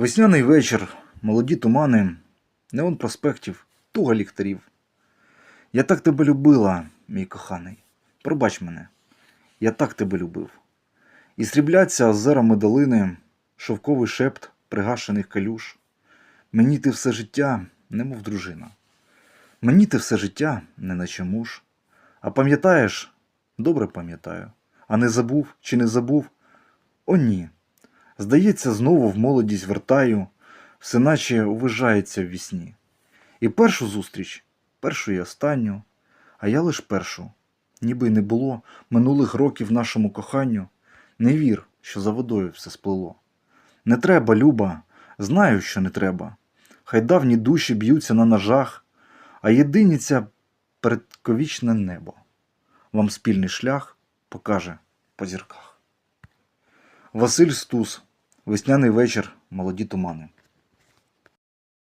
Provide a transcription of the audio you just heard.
Весняний вечір, молоді тумани, неон проспектів, туга ліхтарів. Я так тебе любила, мій коханий. Пробач мене, я так тебе любив. І срібляться озерами долини, шовковий шепт пригашених калюш. Мені ти все життя, немов дружина. Мені ти все життя, неначе муж. А пам'ятаєш? Добре пам'ятаю. А не забув чи не забув? О, ні. Здається, знову в молодість вертаю, все наче увижається в вісні. І першу зустріч, першу і останню, а я лиш першу, ніби й не було минулих років нашому коханню. Не вір, що за водою все сплило. Не треба, Люба, знаю, що не треба. Хай давні душі б'ються на ножах, а єдиніця передковічне небо. Вам спільний шлях покаже по зірках. Василь Стус. Весняний вечір, молоді тумани.